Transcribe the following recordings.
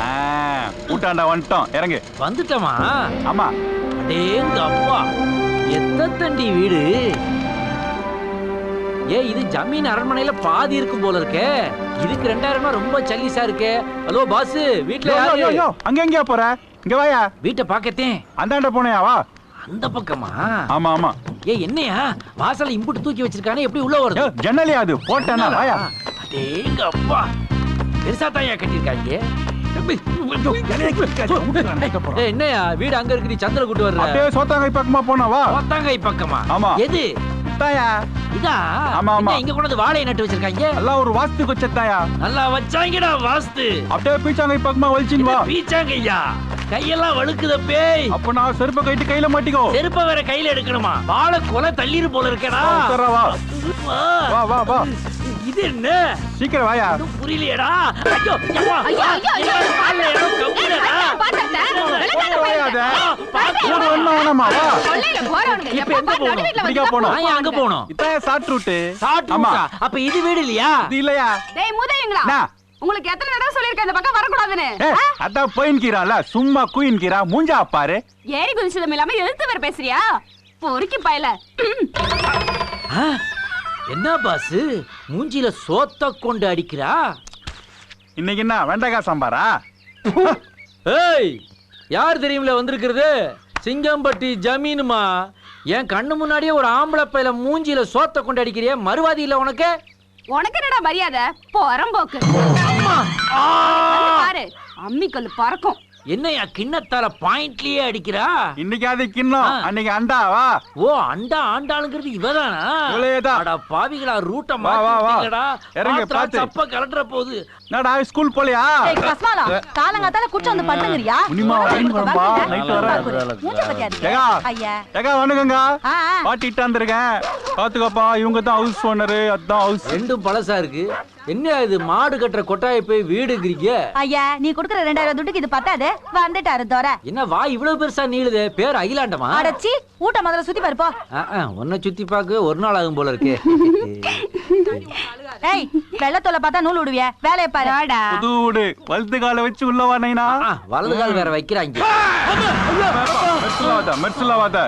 ஆ, ஊட்டாண்டா வந்துட்டோம். இறங்கு. வந்துட்டமா? ஆமா. அடேங்க அப்பா. எத்த தண்டி வீடு? ஏ இது ஜமீன் அரண்மனையில பாதி இருக்கும் போல இருக்கே. இதுக்கு ரெண்டாயிரம் ரொம்ப சல்லிசா இருக்கே. ஹலோ பாஸ் யோ, அங்க எங்கயா போற? இங்க வாயா. வீட்டை பாக்கத்தேன். அந்தாண்ட போனையா வா. அந்த பக்கமா? ஆமா ஆமா. ஏ என்னையா? வாசல்ல இம்புட்டு தூக்கி வச்சிருக்கானே எப்படி உள்ள வருது? ஜன்னலியா அது. போட்டேன்னா வாயா. அடேங்க அப்பா. பெருசா தாயா கட்டிருக்காங்க ஏய், என்னையா வீடு அங்க இருக்கு நீ சந்திர கூட்டு வர்ற. அப்படியே சோத்தாங்கை பக்கமா போனா வா. கோத்தாங்கை பக்கமா? ஆமா. எது? தாயா. இதா? ஆமா, ஆமா. இங்க கொண்டு வந்து வாழையை நட்டு வச்சிருக்காங்க? எல்லாம் ஒரு வாஸ்துக்கு வச்சதாயா நல்லா வச்சாங்கடா வாஸ்து. அப்படியே பீச்சாங்கை பக்கமா வலிச்சின்னு வா. பீச்சாங்கய்யா கையெல்லாம் வழுக்குத பேய் அப்ப. நான் செருப்பை கைட்டு கையில மாட்டிக்கோ. செருப்ப வேற கையில எடுக்கணுமா? வாழை கொலை தள்ளிரு போல இருக்கடா. வா. வா வா வா. இது என்ன? சீக்கிரம் வாயா. புரியலையேடா. ஐயோ. ஐயோ, ஐயோ? உங்களுக்கு எத்தனை தடவை சொல்லிருக்கேன் இந்த பக்கம் வரக்கூடாதுன்னு. அதான் போயின்கிறான்ல சும்மா குயின்கிறா மூஞ்சா பாரு. ஏறி குதிச்சதும் இல்லாம எதிர்த்து வேற பேசுறியா? பொறுக்கி பயல. ஆ, என்ன பாஸ் மூஞ்சில சோத்த கொண்டு அடிக்கிறா? இன்னைக்கு என்ன வெண்டைக்காய் சாம்பாரா? ஏய் யார் தெரியுமில வந்திருக்கிறது? சிங்கம்பட்டி ஜமீனுமா? என் கண்ணு முன்னாடியே ஒரு ஆம்பளை பையில மூஞ்சில சோத்த கொண்டு அடிக்கிறிய மறுவாதி இல்ல உனக்கு? உனக்கு என்னடா மரியாதை? போறம்போக்கு. அம்மா! ஆ! வந்து பாரு அம்மிக்கல் பறக்கும். என்னையா கிண்ணத்தால பாயிண்ட்லயே அடிக்கிறா இன்னைக்கு அது கிண்ணம். அன்னைக்கு அண்டா வா ஓ அண்டா ஆண்டாளுங்கிறது இவதானா பாவிகளா ரூட்ட. மாத்திட்டீங்கடா இறங்கு. சப்ப கலட்டுற போகுது என்னடா ஸ்கூல் போலியா? ஏய், கஸ்மாலா, காலங்காத்தால குற்றம் வந்து படுத்துங்கிறியா? உனிமா வரேன் குழம்பா, night வரேன். மூஞ்ச? ஏகா. ஐயா. ஏக்கா வணக்கங்க. பாட்டிட்டு வந்திருக்கேன். பாத்துக்கப்பா இவங்க தான் ஹவுஸ் ஓனரு அதான் ஹவுஸ் ரெண்டும் பழசா இருக்கு. என்ன இது மாடு கட்டுற கொட்டாயை போய் வீடுங்கிறீங்க? ஐயா, நீ குடுக்குற ரெண்டாயிரம் துட்டுக்கு இது பத்தாது. வந்துட்டாரு தோர என்ன வா இவ்வளவு பெருசா நீளுதே? பேர் அகிலாண்டமா? அடச்சி ஊட்ட முதல்ல சுத்தி பாரு போ. ஆ, ஆ, உன்னை சுத்தி பார்க்க ஒரு நாள் ஆகும் போல இருக்கு. ஏய் வெள்ளத்தோல பார்த்தா நூல் விடுவிய. வேலையை பாரு. வாடா. புது வீடு. வலது காலை வச்சு உள்ள வா நைனா. வலது கால் வேற வைக்கிறாங்க. மெர்சலாவாத மெர்சலாவாத.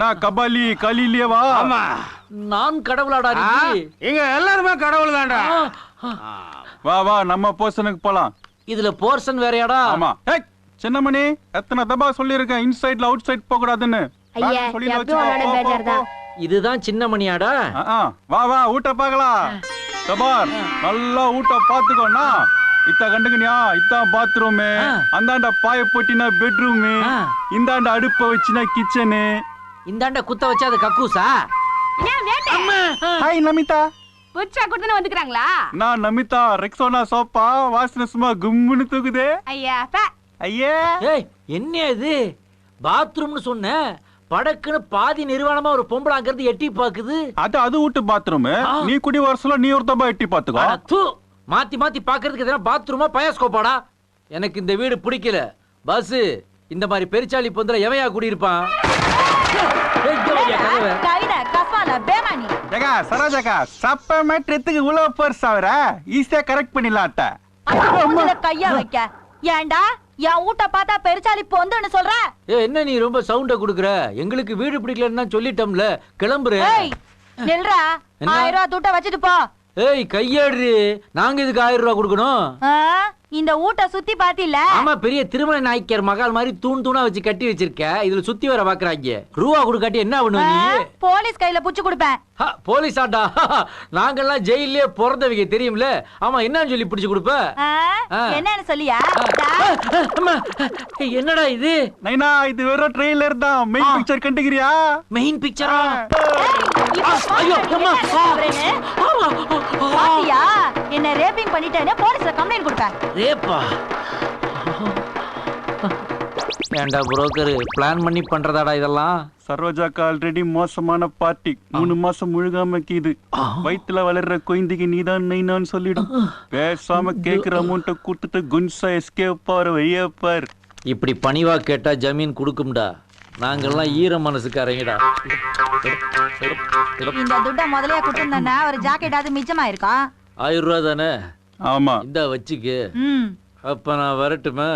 நான் கபாலி கலிலியே வா. நான் கடவுளாடா இங்க எல்லாருமே கடவுள் தான்டா. வா வா நம்ம போர்ஷனுக்கு போலாம். இதுல போர்ஷன் வேறயாடா? ஆமா. ஏய் சின்னமணி எத்தனை தபா சொல்லியிருக்கேன்? இன்சைட்ல அவுட் சைட் போக கூடாதுன்னு ஐயா, சொல்லில எப்பவும் பேஜார் தான். இதுதான் சின்ன மணியாடா வா வா ஊட்ட பார்க்கலாம். கபார் நல்லா ஊட்ட பாத்துக்கோண்ணா இத்த கண்டுக்கணியா இத்தான் பாத்ரூமு. அந்தாண்ட பாய போட்டினா பெட்ரூமு. இந்தாண்ட அடுப்ப வச்சுனா கிச்சனு. இந்தாண்ட குத்த வச்சா அது கக்கூசா? ஹாய் நமிதா. புதுசா கொடுத்துன்னு வந்துக்கிறாங்களா? நான் நமிதா ரெக்ஸோனா சோப்பா வாசனை சும்மா கும்முன்னு தூக்குதே. ஐயா. ஐயே. ஏய் என்ன இது? பாத்ரூம்னு சொன்ன. படக்குன்னு பாதி நிர்வாணமா ஒரு பொம்பளை அங்கிருந்து எட்டி பாக்குது அது அது வீட்டு பாத்ரூம். நீ குடி வருஷம் நீ ஒரு தப்பா எட்டி பாத்துக்கோ தூ. மாத்தி மாத்தி பாக்குறதுக்கு எதனா பாத்ரூமா பயாஸ்கோப்பாடா? எனக்கு இந்த வீடு பிடிக்கல. பஸ் இந்த மாதிரி பெருச்சாளி பொந்தல எவையா கஸ்மாலா பேமானி. ஏகா சரோஜாக்கா சப்ப மேட்ரத்துக்கு இவ்வளவு பெருசா வர ஈஸியா கரெக்ட் பண்ணிடலாம் மூஞ்சில கையா வைக்க. ஏன்டா? என் ஊட்ட பார்த்தா பெருச்சாலி பொந்துன்னு சொல்ற? ஏய், என்ன நீ ரொம்ப சவுண்ட குடுக்குற? எங்களுக்கு வீடு பிடிக்கலன்னு தான் சொல்லிட்டோம்ல கிளம்புறேன் ஏய் நில்றா. என்ன? ஆயிரம் ரூபாய் துட்ட வச்சுட்டு போ. ஏய் கையாடுறி. நாங்க இதுக்கு ஆயிரம் ரூபாய் கொடுக்கணும்? ஆ, இந்த ஊட்ட சுத்தி பாத்தில ஆமா பெரிய திருமண நாய்க்கர் மகால் மாதிரி தூண் தூணா வச்சு கட்டி வச்சிருக்க. இதுல சுத்தி வர பாக்குறாங்க. ரூபா கொடுக்காட்டி என்ன பண்ணுவ நீ? போலீஸ் கையில புடிச்சு கொடுப்பேன். போலீஸ் ஆட்டா? நாங்கெல்லாம் ஜெயிலே பிறந்தவங்க தெரியும்ல? ஆமா என்னன்னு சொல்லி பிடிச்சு கொடுப்ப. என்னன்னு சொல்லியா? என்னடா இது? நைனா இது வெறும் ட்ரெய்லர் தான் மெயின் ஆ. பிக்சர் கண்டுக்கிறியா? மெயின் பிக்சரா ஐயோ, அம்மா. பாத்தியா? என்ன ரேப்பிங் பண்ணிட்டேன்னு போலீஸ்ல கம்ப்ளைண்ட் கொடுப்பேன். ரேப்பா ஏண்டா புரோக்கர் பிளான் பண்ணி பண்றதாடா இதெல்லாம்? சரோஜாக்கா ஆல்ரெடி மோசமான பார்ட்டி மூணு மாசம் முழுகாம கீது. வயித்துல வளர்ற குழந்தைக்கு நீதான் நைனான்னு சொல்லிடும். பேசாம கேக்குற அமௌண்ட்டை கொடுத்துட்டு குன்சா எஸ்கேப் பாரு. வையப்பார் இப்படி பணிவா கேட்டா ஜமீன் கொடுக்கும்டா. நாங்கெல்லாம் ஈர மனசுக்காரங்கடா. இந்த துட்ட முதலையா கொடுத்திருந்தா ஒரு ஜாக்கெட்டாவது மிச்சமா இருக்கும் ஆயிரம் ரூபா தானே? ஆமா. இந்த வச்சுக்கு. ம். அப்ப நான் வரட்டுமா?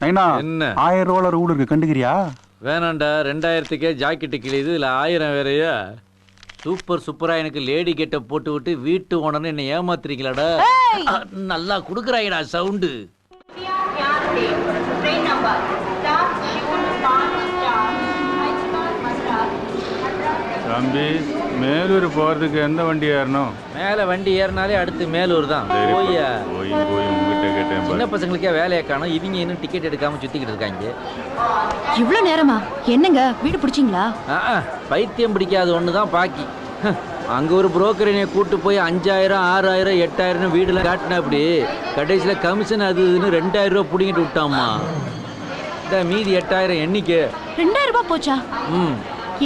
நைனா என்ன? ஆயிரம் ரூபாய் ரூல் இருக்கு கண்டுக்கிறியா? வேணாண்டா ரெண்டாயிரத்துக்கே ஜாக்கெட்டு கிழியுது இல்லை ஆயிரம் வேறையா? சூப்பர் சூப்பரா எனக்கு லேடி கெட்ட போட்டு விட்டு வீட்டு ஓனர்னு என்னை ஏமாத்துறீங்களாடா? நல்லா குடுக்குறாங்கடா சவுண்டு. தம்பி. மேலூர் போறதுக்கு எந்த வண்டி ஏறணும்? மேல வண்டி ஏறினாலே அடுத்து மேலூர் தான். போய்யா போய் போய் உங்ககிட்ட கேட்டேன் சின்ன. பசங்களுக்கே வேலையை காணும். இவங்க இன்னும் டிக்கெட் எடுக்காம சுத்திக்கிட்டு இருக்காங்க. இவ்ளோ நேரமா? என்னங்க? வீடு பிடிச்சிங்களா? ஆ, ஆ, பைத்தியம் பிடிக்காத ஒன்று தான் பாக்கி அங்க ஒரு புரோக்கர் என்னைய கூட்டு போய் அஞ்சாயிரம் ஆறாயிரம் எட்டாயிரம் வீடுலாம் காட்டினா அப்படி கடைசியில் கமிஷன் அது இதுன்னு ரெண்டாயிரம் ரூபா பிடிங்கிட்டு விட்டாம்மா. இந்த மீதி எட்டாயிரம் எண்ணிக்கை ரெண்டாயிரம் ரூபாய் போச்சா? ம்.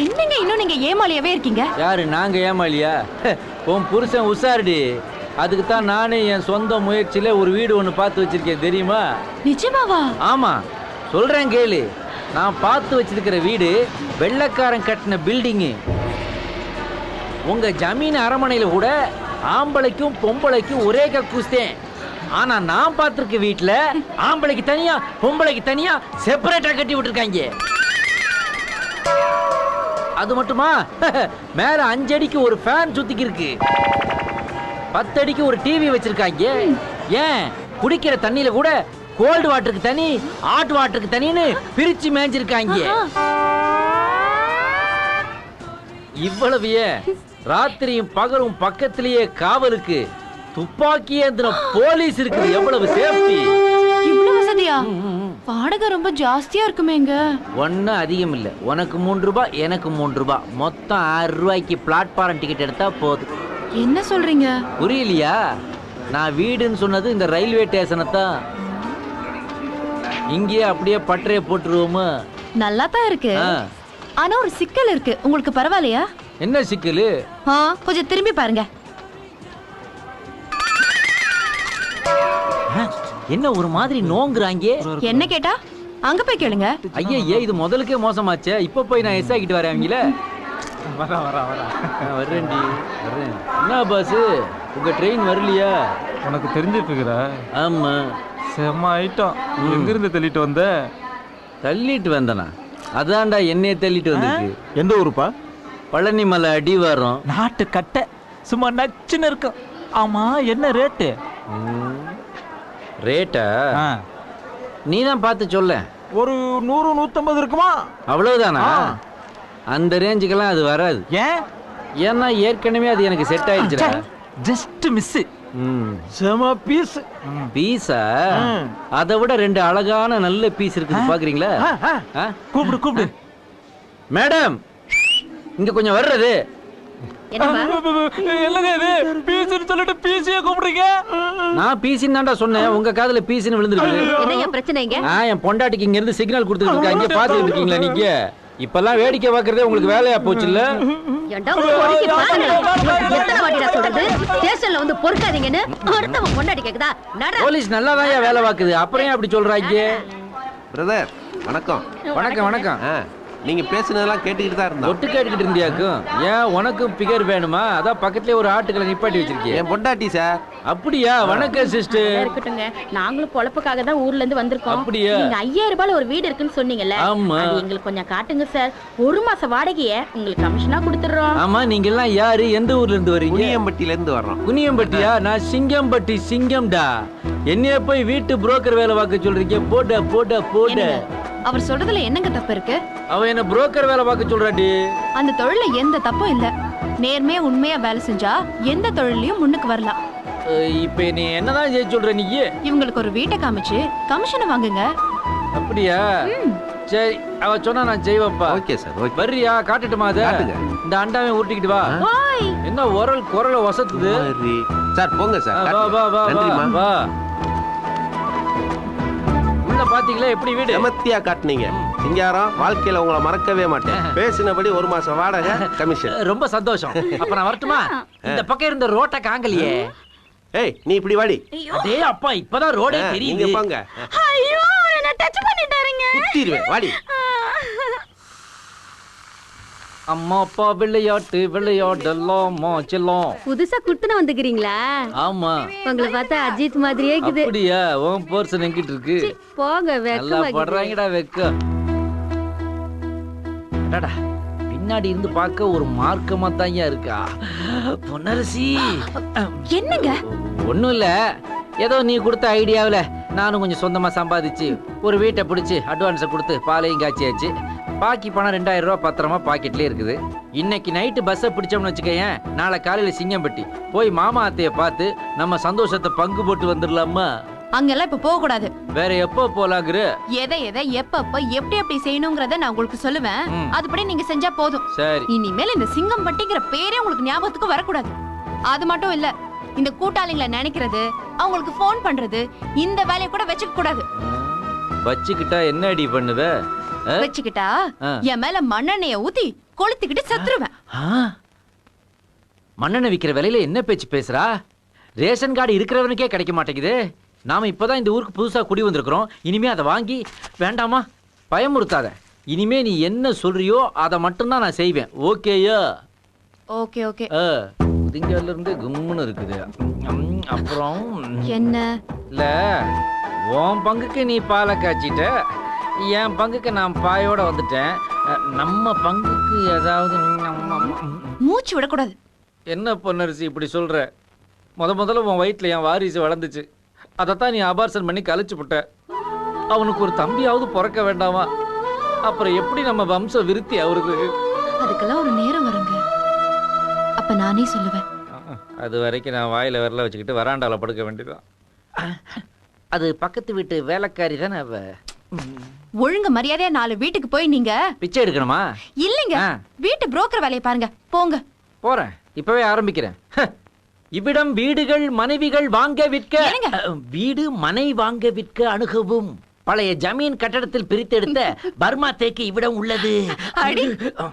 என்னங்க இன்னும் நீங்க ஏமாளியாவே இருக்கீங்க? யாரு நாங்க ஏமாலியா ஹ், உன் புருஷன் உசாரடி அதுக்கு தான் நானே என் சொந்த முயற்சியில ஒரு வீடு ஒன்று பார்த்து வச்சிருக்கேன் தெரியுமா? நிஜமாவா? ஆமா. சொல்றேன் கேளு. நான் பார்த்து வச்சிருக்கிற வீடு வெள்ளைக்காரன் கட்டின பில்டிங்கு உங்க ஜமீன் அரமனையில கூட ஆம்பளைக்கும் பொம்பளைக்கும் ஒரே கக்கூஸ்தேன் ஆனா நான் பார்த்திருக்க வீட்ல ஆம்பளைக்கு தனியா பொம்பளைக்கு தனியா செப்பரேட்டா கட்டி விட்டுருக்காங்க. அது மட்டுமா? மேல அஞ்சு அடிக்கு ஒரு ஃபேன் சுத்திக்கு இருக்கு பத்து அடிக்கு ஒரு டிவி வச்சிருக்காங்க. ஏன்? குடிக்கிற தண்ணியில கூட கோல்டு வாட்டருக்கு தனி ஹாட் வாட்டருக்கு தனின்னு பிரிச்சு மேய்ஞ்சிருக்காங்க இவ்வளவு ராத்திரியும் பகலும் பக்கத்திலேயே காவலுக்கு துப்பாக்கி ஏந்தின போலீஸ் இருக்குது. எவ்வளவு சேஃப்டி இவ்ளோ வசதியா? வாடகை ரொம்ப ஜாஸ்தியா இருக்குமேங்க. ஒன்றும் அதிகம் இல்லை. உனக்கு மூன்று ரூபாய் எனக்கு மூன்று ரூபாய் மொத்தம் ஆறு ரூபாய்க்கு பிளாட்ஃபாரம் டிக்கெட் எடுத்தா போதும். என்ன சொல்றீங்க? புரியலையா? நான் வீடுன்னு சொன்னது இந்த ரயில்வே ஸ்டேஷனை தான். இங்கேயே அப்படியே பட்டறைய போட்டுருவோமா? நல்லா தான் இருக்கு. ஆ. ஆனா ஒரு சிக்கல் இருக்கு. உங்களுக்கு பரவாயில்லையா? என்ன சிக்கலு? ஆ கொஞ்சம் திரும்பி பாருங்க. என்ன ஒரு மாதிரி நோங்குறாங்க? என்ன கேட்டா? அங்க போய் கேளுங்க. ஐயா இது முதலுக்கே மோசமாச்சே. இப்போ போய் நான் எஸ் ஆகிட்டு வரேன் அவங்கள. வரா வரா வரா. வர்றேன்டி வர்றேன். என்ன பாஸ் உங்க ட்ரெயின் வரலையா? உனக்கு தெரிஞ்சிட்டு இருக்கிற ஆமா. செம்ம ஐட்டம் எங்கிருந்து தள்ளிட்டு வந்த? தள்ளிட்டு வந்தனா? அதான்டா என்னைய தள்ளிட்டு வந்திருக்கு. எந்த ஊருப்பா? பழனி மலை அடி வரும். நாட்டு கட்டை. சும்மா நச்சுன்னு இருக்கும். ஆமா என்ன ரேட்டு ரேட்டா நீ தான் பார்த்து சொல்ல. ஒரு நூறு நூத்தம்பது இருக்குமா? அவ்வளவுதானா? அந்த ரேஞ்சுக்கெல்லாம் அது வராது. ஏன்? ஏன்னா ஏற்கனவே அது எனக்கு செட் ஆயிடுச்சுடா. ஜஸ்ட் மிஸ் ம். செம பீஸ் பீஸா அதை விட ரெண்டு அழகான நல்ல பீஸ் இருக்குது பாக்குறீங்களா? கூப்பிடு கூப்பிடு. மேடம் இங்க கொஞ்சம் வர்றது. என்னங்க இது? பீஸ்னு சொல்லிட்டு பீஸையே கூப்பிடுறீங்க? நான் பீசின்னு தான்டா சொன்னேன். உங்க காதுல பீசின்னு விழுந்துருக்கு என்னையா பிரச்சனைங்க என் பொண்டாட்டிக்கு இங்க இருந்து சிக்னல் கொடுத்துட்டு இருக்கா இங்க பாத்துட்டு இருக்கீங்களா நீங்க? இப்பெல்லாம் வேடிக்கை பாக்குறதே உங்களுக்கு வேலையா போச்சு இல்ல? ஸ்டேஷன்ல வந்து பொறுக்காதீங்கன்னு அடுத்தவன் பொண்டாடி கேக்குதா? நட போலீஸ் நல்லா தான் வேலை பாக்குது அப்புறம் ஏன் அப்படி சொல்றாங்க பிரதர் வணக்கம். வணக்கம் வணக்கம். நீங்க பேசுனதெல்லாம் கேட்டுக்கிட்டு தான் இருந்தோம். ஒட்டு கேட்டுக்கிட்டு இருந்தியாக்கும் ஏன் உனக்கும் பிகர் வேணுமா? அதான் பக்கத்துலயே ஒரு ஆட்டுக்களை நிப்பாட்டி வச்சிருக்கேன் என் பொண்டாட்டி சார். அப்படியா? வணக்கம் சிஸ்டர். இருக்கட்டுங்க நாங்களும் பொழப்புக்காக தான் ஊர்ல இருந்து வந்திருக்கோம். அப்படியா? நீங்க ஐயாயிரம் ரூபாய்ல ஒரு வீடு இருக்குன்னு சொன்னீங்கல்ல ஆமா. அது எங்களுக்கு கொஞ்சம் காட்டுங்க சார். ஒரு மாச வாடகைய உங்களுக்கு கமிஷனா கொடுத்துடுறோம். ஆமா நீங்க எல்லாம் யாரு? எந்த ஊர்ல இருந்து வரீங்க? புனியம்பட்டியில இருந்து வர்றோம். குனியம்பட்டியா? நான் சிங்கம்பட்டி சிங்கம்டா. என்னைய போய் வீட்டு புரோக்கர் வேலை பார்க்க சொல்றீங்க? போட போட போட. அவர் சொல்றதுல என்னங்க தப்பு இருக்கு? அவ என்ன புரோக்கர் வேலை பார்க்க சொல்றாடி அந்த தொழில எந்த தப்பும் இல்ல. நேர்மையா உண்மையா வேலை செஞ்சா எந்த தொழிலையும் முன்னுக்கு வரலாம். இப்ப நீ என்னதான் செய்ய சொல்ற நீ? இவங்களுக்கு ஒரு வீட்டை காமிச்சு கமிஷனை வாங்குங்க. அப்படியா? சரி அவ சொன்னா நான் செய்வேன்ப்பா. Okay sir okay. வர்றியா? காட்டுட்டுமா அத? காட்டுங்க. இந்த அண்டாவை உருட்டிக்கிட்டு வா. என்ன உரல் குரல வசத்துது சரி. சார் போங்க சார். வா வா வா வா. உள்ள பாத்தீங்களா எப்படி வீடு? செமத்தியா காட்டுனீங்க. சிங்காரம் வாழ்க்கையில உங்களை மறக்கவே மாட்டேன். பேசினபடி ஒரு மாசம் வாடகை கமிஷன் ரொம்ப சந்தோஷம். அப்ப நான் வரட்டுமா? இந்த பக்கம் இருந்த ரோட்டை காங்கலையே. ஏய் நீ இப்படி வாடி. அதே அப்பா இப்பதான் ரோடே தெரியுது. போங்க. ஐயோ என்ன டச் பண்ணிட்டாருங்க. குத்திடுவேன் வாடி. அம்மா அப்பா விளையாட்டு விளையாடலாமா செல்லம் புதுசா குடுத்துன வந்துக்கிறீங்களா? ஆமா. உங்களை பார்த்தா அஜித் மாதிரியே இருக்குது. அப்படியா? உன் பர்சன் எங்கிட்ட இருக்கு? சி, போங்க நல்லா வெக்கமா படுறாங்கடா வெக்க. அடடா, பின்னாடி இருந்து பார்க்க ஒரு மார்க்கமா தான் இருக்கா? பொன்னரசி. என்னங்க? ஒண்ணும் இல்ல. ஏதோ நீ கொடுத்த ஐடியாவுல நானும் கொஞ்சம் சொந்தமா சம்பாதிச்சு ஒரு வீட்டை பிடிச்சி அட்வான்ஸை கொடுத்து பாலையும் காய்ச்சியாச்சு. பாக்கி பணம் ரெண்டாயிரம் ரூபாய் பத்திரமா பாக்கெட்லயே இருக்குது. இன்னைக்கு நைட்டு பஸ்ஸை பிடிச்சோம்னு வச்சுக்கயேன் நாளை காலையில சிங்கம்பட்டி. போய் மாமா அத்தைய பார்த்து நம்ம சந்தோஷத்தை பங்கு போட்டு வந்துடலாமா? அங்கெல்லாம் இப்ப போக கூடாது. வேற எப்போ போலாங்கிற? எதை எதை எப்பப்ப எப்படி எப்படி செய்யணுங்கிறத நான் உங்களுக்கு சொல்லுவேன். அதுபடி நீங்க செஞ்சா போதும். சரி. இனிமேல் இந்த சிங்கம் பட்டிங்கிற பேரே உங்களுக்கு ஞாபகத்துக்கு வரக்கூடாது. அது மட்டும் இல்ல இந்த கூட்டாளிங்களை நினைக்கிறது அவங்களுக்கு ஃபோன் பண்றது இந்த வேலையை கூட வச்சுக்க கூடாது. வச்சுக்கிட்டா என்ன அடி பண்ணுவ? வச்சுக்கிட்டா. என் மேல மண்ணெண்ணெய ஊத்தி கொளுத்திக்கிட்டு செத்துருவேன்? மண்ணெண்ணெய் விக்கிற விலையில என்ன பேச்சு பேசுறா? ரேஷன் கார்டு இருக்கிறவனுக்கே கிடைக்க மாட்டேங்குது. நாம இப்பதான் இந்த ஊருக்கு புதுசா குடி வந்திருக்கிறோம். இனிமே அதை வாங்கி வேண்டாமா? பயமுறுத்தாத. இனிமே நீ என்ன சொல்றியோ அதை மட்டும்தான் நான் செய்வேன். ஓகேயா? Okay okay. புதிங்கால இருந்து கும்முன்னு இருக்குது. அப்புறம் என்ன? இல்ல உன் பங்குக்கு நீ பாலை காய்ச்சிட்ட. என் பங்குக்கு நான் பாயோட வந்துட்டேன். நம்ம பங்குக்கு ஏதாவது மூச்சு விடக்கூடாது. என்ன பொன்னரசி இப்படி சொல்ற? முத முதல்ல உன் வயிற்றுல என் வாரிசு வளர்ந்துச்சு. அதைத்தான் நீ அபார்சன் பண்ணி கழிச்சு விட்ட அவனுக்கு ஒரு தம்பியாவது பிறக்க வேண்டாமா? அப்புறம் எப்படி நம்ம வம்ச விருத்தி அவருக்கு? அதுக்கெல்லாம் ஒரு நேரம் வருங்க. அப்ப நானே சொல்லுவேன். அது வரைக்கும் நான் வாயில விரல வச்சுக்கிட்டு வராண்டால படுக்க வேண்டியதான் அது பக்கத்து வீட்டு வேலைக்காரி தானே அவ? ஒழுங்கு மரியாதையா நாலு வீட்டுக்கு போய் நீங்க பிச்சை எடுக்கணுமா? இல்லைங்க. வீட்டு புரோக்கர் வேலையை பாருங்க. போங்க. போறேன். இப்பவே ஆரம்பிக்கிறேன். இவ்விடம் வீடுகள் மனைவிகள் வாங்க விற்க வீடு மனை வாங்க விற்க அணுகவும். பழைய ஜமீன் கட்டடத்தில் பிரித்தெடுத்த பர்மா தேக்கு இவ்விடம் உள்ளது.